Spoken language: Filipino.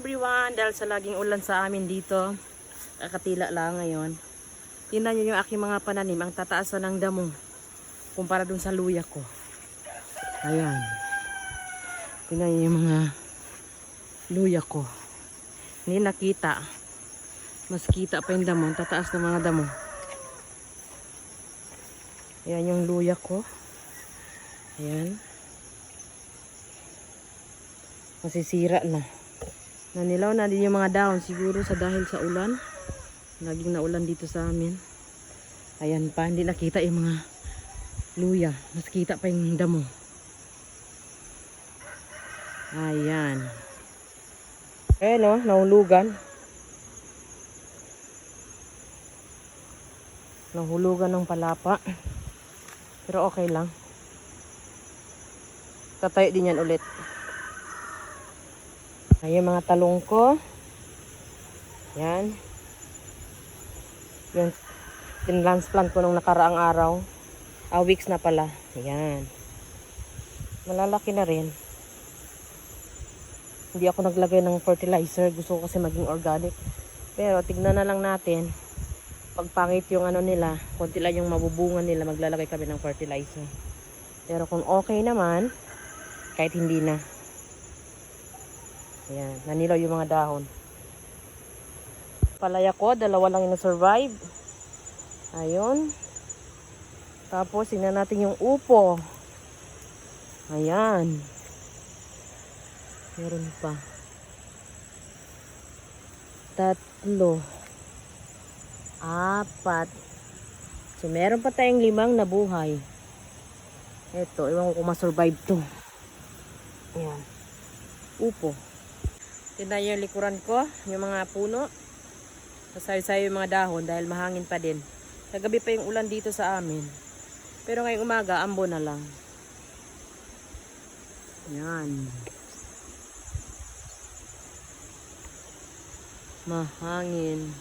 everyone! Dahil sa laging ulan sa amin dito, kakatila lang ngayon. Tingnan nyo yung aking mga pananim, ang tataasan ng damo. Kumpara dun sa luya ko. Ayan. Tingnan nyo yung mga luya ko. Hindi nakita. Mas kita pa yung damo, tataas ng mga damo. Ayan yung luya ko. Ayan. Masisira na. Nanilaw na din yung mga dahon siguro sa dahil sa ulan. Laging naulan dito sa amin. Ayan pa, hindi nakita yung mga luya. Mas kita pa yung damo. Ayan. Ayan o, nahulugan. Nahulugan ng palapa. Pero okay lang. Tatayo din yan ulit. Ayan mga talong ko. Yan. Yung tinransplant ko nung nakaraang araw. Ah, weeks na pala. Ayan. Malalaki na rin. Hindi ako naglagay ng fertilizer. Gusto ko kasi maging organic. Pero tignan na lang natin. Pag pangit yung ano nila, konti lang yung mabubungan nila, maglalagay kami ng fertilizer. Pero kung okay naman, kahit hindi na. Ayan, nanilaw yung mga dahon. Palaya ko, dalawa lang yung na-survive. Ayun. Tapos, tingnan natin yung upo. Ayan. Meron pa. Tatlo. Apat. So, meron pa tayong limang nabuhay. Ito, iwan ko kung masurvive to. Ayan. Upo. Tignan yung likuran ko, yung mga puno. Masay-sayo yung mga dahon dahil mahangin pa din. Kagabi pa yung ulan dito sa amin. Pero ngayong umaga, ambo na lang. Yan. Mahangin.